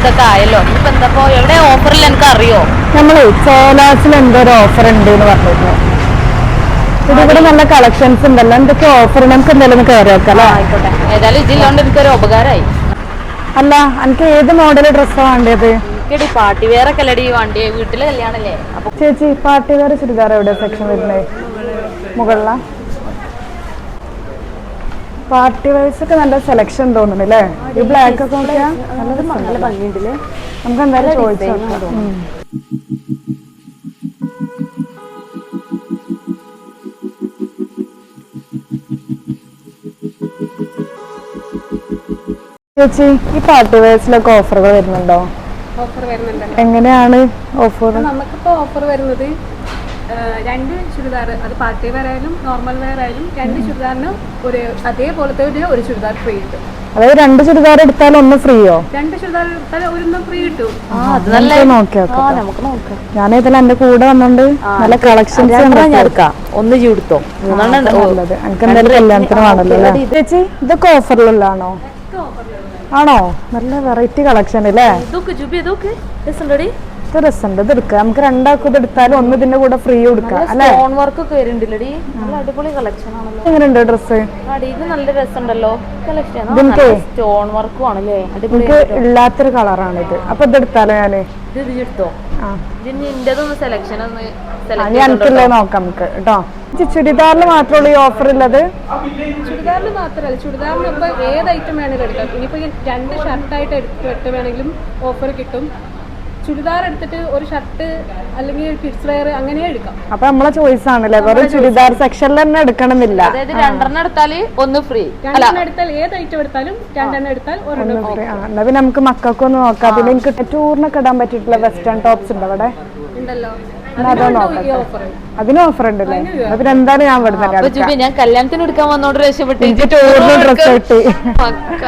ഇതൊക്കെ ആയല്ലോ. ഇപ്പൊ എന്തപ്പോ എവിടെ ഓഫറിൽ എനിക്ക് അറിയോ നമ്മൾ സോലാസിൽ എന്തൊരു ഓഫർ ഉണ്ട് എന്ന് പറഞ്ഞിരുന്നു. ഇതിവിടെ നല്ല കളക്ഷൻസ് ഉണ്ടല്ലോ. എന്തൊക്കെ ഓഫർ നമുക്ക് എന്തെങ്കിലും കയറി വെക്കാം ആയിക്കോട്ടെ. ഏതായാലും ഇതില്ലാണ്ട് എനിക്കൊരു ഉപകാരമായി അല്ല എനിക്ക് ഏത് മോഡൽ ഡ്രസ്സാണ് വേണ്ടത് എനിക്കടി പാർട്ടി വെയർ ഒക്കെ അല്ലടി വണ്ടി വീട്ടിലെ കല്യാണല്ലേ? അപ്പൊ ചേച്ചി പാർട്ടി വേറെ ചുരിദാർ എവിടെ സെക്ഷൻ വരുന്നത് മുകളില? പാർട്ടി വൈസ് ഒക്കെ നല്ല സെലക്ഷൻ തോന്നുന്നു അല്ലേ ഈ ബ്ലാക്ക് ഒക്കെ നല്ലൊരു നല്ല ഭംഗിയുണ്ടല്ലേ? നമുക്ക് എന്തായാലും ചോദിച്ചു. ചേച്ചി ഈ പാർട്ടി വെയർസിലൊക്കെ ഓഫറുകൾ വരുന്നുണ്ടോ? ഓഫർ വരുന്നുണ്ടല്ലോ. എങ്ങനെയാണ് ഓഫർ നമുക്കിപ്പോ ഓഫർ വരുന്നത് രണ്ട് ചുരിദാർ അത് പാർട്ടി വെയർ ആയാലും നോർമൽ വെയർ ആയാലും രണ്ട് ചുരിദാറിന് ഒരു അതേപോലത്തെ ഒരു ഒരു ചുരിദാർ ഫ്രീ കിട്ടും. അതായത് രണ്ട് ചുരിദാർ എടുത്താൽ ഒന്ന് ഫ്രീയോ രണ്ട് ചുരിദാർ എടുത്താൽ ഒരെണ്ണം ഫ്രീ കിട്ടും. അത് നല്ല നോക്കി ആ നമുക്ക് നോക്കാം. ഞാൻ ഇതിൽ എന്റെ കൂടെ വന്നോണ്ട് നല്ല കളക്ഷൻസ് ഞാൻ എടുക്കാം. ഒന്ന് ചൂടുത്തോ നല്ലത്. എനിക്ക് എന്തായാലും കല്യാണത്തിന് വേണല്ലോ ചേച്ചി ഇതൊക്കെ ഓഫറിലുള്ളതാണോ ആണോ? നല്ല വെറൈറ്റി കളക്ഷൻ അല്ലേ? ഇത് രസമുണ്ട്? ഇത് എടുക്കാം. നമുക്ക് രണ്ടാൾക്കും ഇത് എടുത്താലും ഒന്ന് ഇതിന്റെ കൂടെ ഫ്രീ കൊടുക്കാം അല്ലെ? സ്റ്റോൺ വർക്ക് ഒക്കെ വരുന്നുണ്ടല്ലടി നല്ല അടിപൊളി കളക്ഷൻ ആണല്ലോ. എങ്ങനെയുണ്ട് ഡ്രസ്സ് അടി ഇത് നല്ല രസമുണ്ടല്ലോ. കളക്ഷൻ സ്റ്റോൺ വർക്കും ആണല്ലേ? അടിപൊളി ഇല്ലാത്തൊരു ഇത്. അപ്പൊ ഇത് എടുത്താലോ ഞാൻ? ഇത് എടുത്തോ? ആ. ഇതിന് ഇന്റേതൊന്ന് സെലക്ഷൻ ഒന്ന് എനിക്കുള്ളത് നോക്കാം നമുക്ക് കേട്ടോ ചുരിദാറിൽ മാത്രമുള്ള ഈ ഓഫർ ഉള്ളത്. ചുരിദാറിന് മാത്രമല്ല ചുരിദാറിന് ഇപ്പോൾ ഏത് ഐറ്റം വേണമെങ്കിലും എടുക്കാം. ഇനിയിപ്പോ രണ്ട് ഷർട്ടായിട്ട് എടുത്ത് വേണമെങ്കിലും ഓഫർ കിട്ടും. ചുരിദാർ എടുത്തിട്ട് ഒരു ഷർട്ട് അല്ലെങ്കിൽ കിഡ്സ് വെയർ അങ്ങനെ എടുക്കാം. അപ്പൊ നമ്മളെ ചോയ്സ് ആണല്ലേ? വെറും ചുരിദാർ സെക്ഷനിൽ തന്നെ എടുക്കണമെന്നില്ല അതായത് രണ്ടെണ്ണം എടുത്താൽ ഒന്ന് ഫ്രീ രണ്ടെണ്ണം എടുത്താൽ ഏത് ഐറ്റം എടുത്താലും രണ്ടെണ്ണം എടുത്താൽ ഒരെണ്ണം ഫ്രീ എന്നാ പിന്നെ നമുക്ക് മക്കൾക്ക് ഒന്ന് നോക്കാം. പിന്നെ എനിക്ക് ടൂറിനൊക്കെ ഇടാൻ പറ്റിയിട്ടുള്ള വെസ്റ്റേൺ ടോപ്സ് ഉണ്ട് അവിടെ? ഉണ്ടല്ലോ. അതിന് ഓഫർ ഉണ്ടല്ലേ പിന്നെ എന്തായാലും ഞാൻ ഇവിടെ ഞാൻ കല്യാണത്തിന് എടുക്കാൻ വന്നോണ്ട് രക്ഷപ്പെട്ടു ഡ്രസ്സ് ടൂറിന് ഡ്രസ് കിട്ടി പക്ക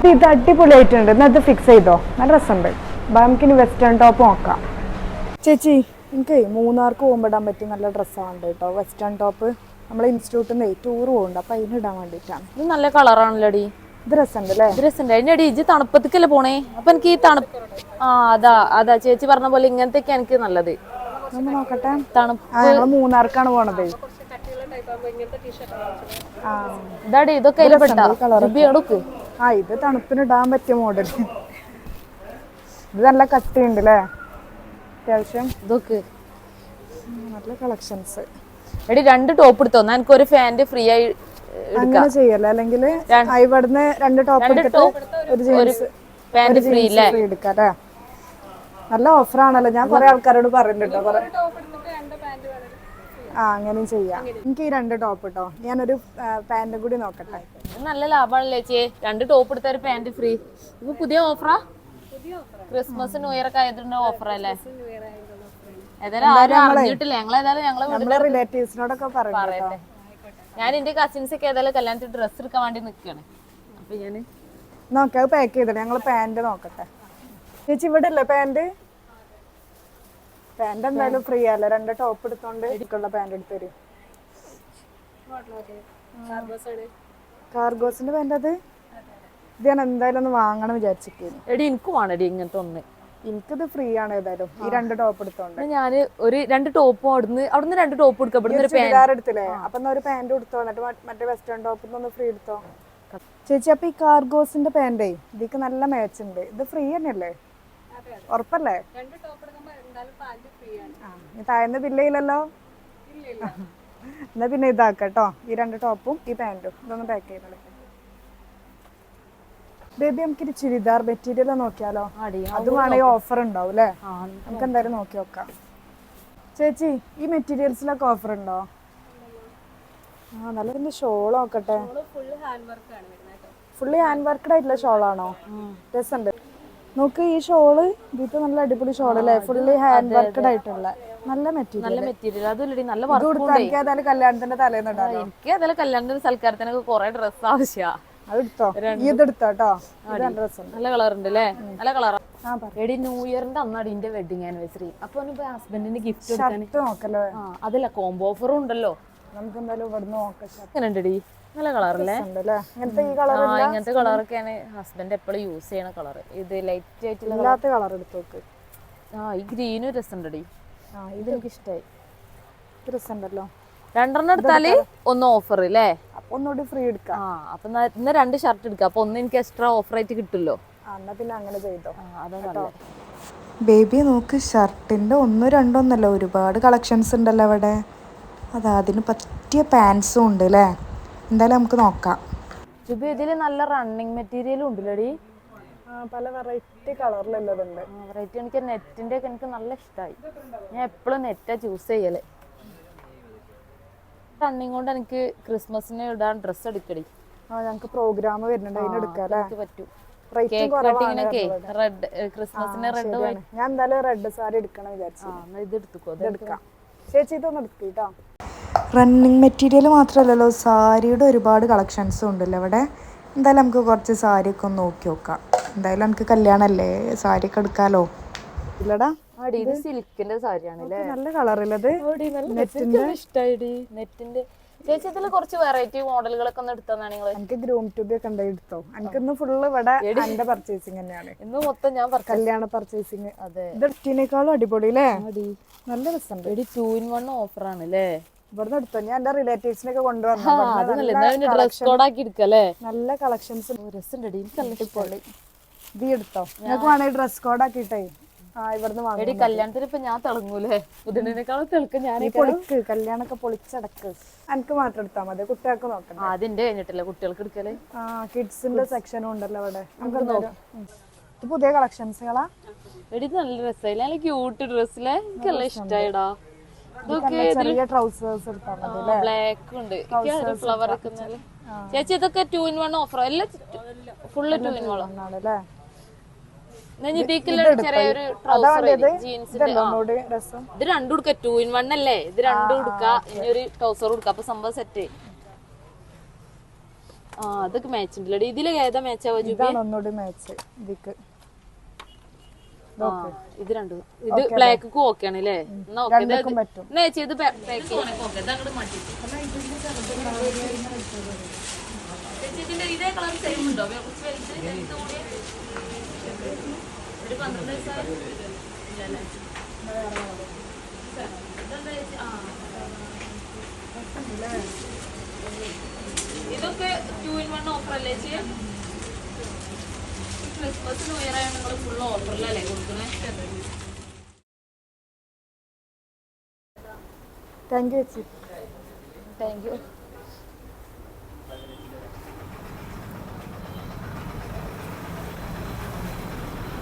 ഇത് ഇത് അടിപൊളിയായിട്ടുണ്ട്. എന്നാ ഇത് ഫിക്സ് ചെയ്തോ? നല്ല രസമുണ്ട്. നമുക്കിനി വെസ്റ്റേൺ ടോപ്പ് നോക്കാം. ചേച്ചി എനിക്ക് മൂന്നാർക്ക് പോകുമ്പോൾ പറ്റും പറ്റിയ നല്ല ഡ്രസ്സാണ് കേട്ടോ വെസ്റ്റേൺ ടോപ്പ് നമ്മളെ ഇൻസ്റ്റിറ്റ്യൂട്ടിൽ നിന്ന് ടൂർ പോകുന്നുണ്ട് അപ്പൊ അതിനിടാൻ ഇടാൻ വേണ്ടിയിട്ടാണ് ഇത് നല്ല കളറാണല്ലോടി ഇത് രസമുണ്ട് അല്ലേ? ഇത് രസമുണ്ട്. അതിന്റെ അടി ഇജ്ജ് തണുപ്പത്തേക്കല്ലേ പോണേ? അപ്പൊ എനിക്ക് ഈ തണുപ്പ് ആ അതാ അതാ. ചേച്ചി പറഞ്ഞ പോലെ ഇങ്ങനത്തെയൊക്കെ എനിക്ക് നല്ലത്. ഒന്ന് നോക്കട്ടെ. തണുപ്പ് മൂന്നാർക്കാണ് പോണത്. ആ ഇതാടി ഇതൊക്കെ അതിൽ പെട്ടാ ആ ഇത് തണുപ്പിന് ഇടാൻ പറ്റിയ മോഡൽ ഇത് നല്ല കട്ടിയുണ്ട് അല്ലേ അത്യാവശ്യം. ഇതൊക്കെ. നല്ല കളക്ഷൻസ് എടി രണ്ട് ടോപ്പ് എടുത്തോ? എനിക്ക് ഒരു ഫാന്റ് ഫ്രീ ആയി അങ്ങനെ ചെയ്യല്ല? അല്ലെങ്കിൽ ഇവിടുന്ന് രണ്ട് ടോപ്പ് എടുത്തിട്ട് ഒരു ജീൻസ് പാന്റ് ഫ്രീ എടുക്കാം അല്ലേ? നല്ല ഓഫറാണല്ലോ ഞാൻ കുറെ ആൾക്കാരോട് പറയുന്നുണ്ട് കേട്ടോ കുറെ ആ അങ്ങനെയും ചെയ്യാം. എനിക്ക് ഈ രണ്ട് ടോപ്പ് കേട്ടോ ഞാനൊരു പാന്റ് കൂടി നോക്കട്ടെ. നല്ല ലാഭമാണല്ലേ ചേച്ചി? രണ്ട് ടോപ്പ് എടുത്ത ഒരു പാന്റ് ഫ്രീ ഇപ്പൊ പുതിയ ഓഫറാ ക്രിസ്മസ് ന്യൂ ഇയർ ഒക്കെ ആയതിന്റെ ഓഫർ അല്ലേ? ഞങ്ങളെ റിലേറ്റീവ്സിനോടൊക്കെ പറയട്ടെ ഞാൻ എന്റെ കസിൻസ് ഒക്കെ ഏതായാലും കല്യാണത്തിന് ഡ്രസ്സ് എടുക്കാൻ വേണ്ടി നിൽക്കുകയാണ് അപ്പൊ ഞാൻ നോക്കാം പാക്ക് ചെയ്തിട്ട് ഞങ്ങൾ പാന്റ് നോക്കട്ടെ. ചേച്ചി ഇവിടെ അല്ലേ പാന്റ് പാന്റ് എന്തായാലും ഫ്രീ അല്ല? രണ്ട് ടോപ്പ് എടുത്തോണ്ട് എനിക്കുള്ള പാന്റ് എടുത്ത് തരും. കാർഗോസിന്റെ പാന്റ് അത്? ഇത് ഞാൻ എന്തായാലും ഒന്ന് വാങ്ങണം വിചാരിച്ചിരിക്കുന്നു. എടി എനിക്ക് വേണടി ഇങ്ങനത്തെ ഒന്ന്. എനിക്കത് ഫ്രീ ആണ് ഏതായാലും. ഈ രണ്ട് ടോപ്പ് എടുത്തോണ്ട്. ഞാൻ ഞാൻ ഒരു രണ്ട് ടോപ്പും അവിടുന്ന് അവിടുന്ന് രണ്ട് ടോപ്പ് എടുക്കാം. ഇവിടുന്ന് ഒരു ചുരിദാർ എടുത്തില്ലേ അപ്പൊ എന്നാ ഒരു പാന്റ് എടുത്തോ എന്നിട്ട് മറ്റേ വെസ്റ്റേൺ ടോപ്പിൽ നിന്ന് ഫ്രീ എടുത്തോ? ചേച്ചി അപ്പൊ ഈ കാർഗോസിന്റെ പാന്റേ ഇതിക്ക് നല്ല മാച്ച് ഉണ്ട്. ഇത് ഫ്രീ തന്നെയല്ലേ? ഉറപ്പല്ലേ? താഴ്ന്ന ബില്ലയില്ലല്ലോ? എന്നാ പിന്നെ ഇതാക്കട്ടോ. കേട്ടോ ഈ രണ്ട് ടോപ്പും ഈ പാന്റും ഇതൊന്ന് പാക്ക് ചെയ്യുന്നത് ബേബി നമുക്ക് ഒരു ചുരിദാർ മെറ്റീരിയൽ നോക്കിയാലോ? ആടി അത് വേണമെങ്കിൽ ഓഫർ ഉണ്ടാവും അല്ലേ? നമുക്ക് എന്തായാലും നോക്കി നോക്കാം. ചേച്ചി ഈ മെറ്റീരിയൽസിലൊക്കെ ഓഫർ ഉണ്ടോ? ആ നല്ല പിന്നെ ഷോൾ നോക്കട്ടെ. ഫുള്ളി ഹാൻഡ് വർക്ക്ഡ് ആയിട്ടുള്ള ഷോളാണോ? രസമുണ്ട് നോക്ക് ഈ ഷോൾ ഇതിപ്പോ നല്ല അടിപൊളി ഷോൾ അല്ലേ ഫുള്ളി ഹാൻഡ് വർക്ക്ഡ് ആയിട്ടുള്ള. നല്ല മെറ്റീരിയൽ നല്ല മെറ്റീരിയൽ അതുമില്ലടി നല്ല വർക്ക് എനിക്ക് കല്യാണത്തിന്റെ തലേന്ന് എനിക്ക് സൽക്കാരത്തിനൊക്കെ കുറെ ഡ്രസ്സ് ആവശ്യമാ നല്ല കളർ ഉണ്ട് അല്ലേ നല്ല എടി ന്യൂ ഇയറിന്റെ അന്നാടി എന്റെ വെഡിങ് ആനിവേഴ്സറി അപ്പൊ ഹസ്ബൻഡിന് ഗിഫ്റ്റ് നോക്കല്ലോ? അതല്ല കോംബോ ഓഫറും ഉണ്ടല്ലോ. നമുക്ക് എന്തായാലും ഇവിടുന്ന് നോക്കാം നല്ല കളറല്ലേ? ഇങ്ങനത്തെ ഈ കളർ ആ ഇങ്ങനത്തെ കളറൊക്കെയാണ് ഹസ്ബൻഡ് എപ്പോഴും യൂസ് ചെയ്യണ കളർ ഇത് ലൈറ്റ് ആയിട്ടുള്ള കളർ എടുത്തോക്ക് ആ ഈ ഗ്രീനും രസമുണ്ടടി. ആ ഇത് എനിക്ക് ഇഷ്ടമായി രസമുണ്ടല്ലോ. രണ്ടെണ്ണം എടുത്താൽ ഒന്ന് ഓഫർ അല്ലേ അപ്പൊ ഒന്നുകൂടി ഫ്രീ എടുക്കാം. ആ അപ്പൊ ഇന്ന് രണ്ട് ഷർട്ട് എടുക്കാം. അപ്പൊ ഒന്ന് എനിക്ക് എക്സ്ട്രാ ഓഫർ ആയിട്ട് കിട്ടുമല്ലോ എന്നാ പിന്നെ അങ്ങനെ ചെയ്തോ. അതാ നല്ലത്. ബേബി നോക്ക് ഷർട്ടിന്റെ ഒന്നും രണ്ടോ ഒന്നല്ല. ഒരുപാട് കളക്ഷൻസ് ഉണ്ടല്ലോ അവിടെ. അതാ അതിന് പറ്റിയ പാൻസും ഉണ്ട് അല്ലേ എന്തായാലും നമുക്ക് നോക്കാം. ജുബി ഇതിൽ നല്ല റണ്ണിങ് മെറ്റീരിയലും ഉണ്ടല്ലോടി? പല വെറൈറ്റി കളറിലുള്ളതുണ്ട് വെറൈറ്റി എനിക്ക് നെറ്റിന്റെ ഒക്കെ എനിക്ക് നല്ല ഇഷ്ടമായി ഞാൻ എപ്പോഴും നെറ്റാ ചൂസ് ചെയ്യൽ. റണ്ണിങ് കൊണ്ട് എനിക്ക് ക്രിസ്മസിന് ഇടാൻ ഡ്രസ് എടുക്കടി. ആ ഞങ്ങൾക്ക് പ്രോഗ്രാം വരുന്നുണ്ട്. അതിന് പറ്റും. റെഡ് ക്രിസ്മസിന് റെഡ്. ഞാൻ എന്തായാലും റെഡ് സാരി എടുക്കണം വിചാരിച്ചു. ഇത് എടുത്തുക്കോ. എടുക്കാം. ചേച്ചി ഇതൊന്ന് എടുക്കും കേട്ടോ. റണ്ണിങ് മെറ്റീരിയൽ മാത്രമല്ലല്ലോ സാരിയുടെ ഒരുപാട് കളക്ഷൻസും ഉണ്ടല്ലോ അവിടെ. എന്തായാലും നമുക്ക് കുറച്ച് സാരിയൊക്കെ ഒന്ന് നോക്കി നോക്കാം. എന്തായാലും നമുക്ക് കല്യാണമല്ലേ? സാരിയൊക്കെ എടുക്കാലോ? ഇല്ലടാ. ആടി ഇത് സിൽക്കിന്റെ സാരിയാണ് നല്ല കളറില്ലത് നെറ്റിന്റെ? ചേച്ചി ഇതിൽ കുറച്ച് വെറൈറ്റി മോഡലുകളൊക്കെ ഒന്ന് എടുത്തതാണ് നിങ്ങൾ എനിക്ക് ഗ്രൂം ട്യൂബി ഒക്കെ ഉണ്ട് എടുത്തോ? എനിക്ക് ഇന്ന് ഫുള്ള് ഇവിടെ എന്റെ പർച്ചേസിങ് തന്നെയാണ്. ഇന്ന് മൊത്തം ഞാൻ കല്യാണ പർച്ചേസിങ് അതെ. ഇത് എടുത്തിനേക്കാളും അടിപൊളി അല്ലേ നല്ല രസമുണ്ട്. ടൂ ഇൻ വൺ ഓഫർ ആണ് അല്ലേ ഇവിടുന്ന് എടുത്തു. ഞാൻ എന്റെ റിലേറ്റീവ്സിനൊക്കെ കൊണ്ടുവന്നു നല്ല കളക്ഷൻസ് ഇത് എടുത്തോ? നിങ്ങൾക്ക് വേണമെങ്കിൽ ഡ്രസ് കോഡ് ആക്കിട്ടേ ആ ഇവിടുന്ന് കല്യാണത്തിന് ഇപ്പൊ ഞാൻ തിളങ്ങൂലേ? പുതിനേക്കാളും തിളക്കം ഞാൻ പൊളിക്ക്. കല്യാണൊക്കെ പൊളിച്ചടക്ക്. എനിക്ക് മാത്രം എടുത്താൽ മതി. കുട്ടികൾക്ക് നോക്കണം അതിന്റെ കഴിഞ്ഞിട്ടില്ല. കുട്ടികൾക്ക് എടുക്കൽ. ആ കിഡ്സിന്റെ സെക്ഷനും ഉണ്ടല്ലോ അവിടെ. നമുക്ക് പുതിയ കളക്ഷൻസുകളാ എടി നല്ല നല്ല ക്യൂട്ട് ഡ്രസ്സിലെ എനിക്കെല്ലാം ഇതൊക്കെ ചെറിയ ട്രൗസേഴ്സ് എടുത്താൽ ബ്ലാക്ക് ഉണ്ട്. ഫ്ലവർ ചേച്ചി ഇതൊക്കെ ടു ഇൻ വൺ ഓഫർ എല്ലാം ഫുള്ള് ടു ഇൻ വൺ ആണല്ലേ? ഇത് രണ്ടു കൊടുക്ക ടു ഇൻ വൺ അല്ലേ? ഇത് രണ്ടു കൊടുക്ക ഇനി ഒരു ട്രൗസർ കൊടുക്ക. അപ്പൊ സംഭവം സെറ്റ് ആ അതൊക്കെ മാച്ച് ഉണ്ടല്ലേ ഇതിൽ ഏതാ മാച്ച് ജൂബി ഒന്നുകൂടി മാച്ച് ഇതിക്ക്. ഇത് രണ്ടും. ഇത് ബ്ലാക്ക് ഓക്കെ ആണ് അല്ലേ എന്നാ ചേച്ചി ഇത്. ഇതൊക്കെ ടു ഇൻ വൺ ഓഫർ അല്ലേ ചേച്ചി? നിങ്ങൾ ഫുൾ ഓഫറിലല്ലേ താങ്ക് യു താങ്ക് യു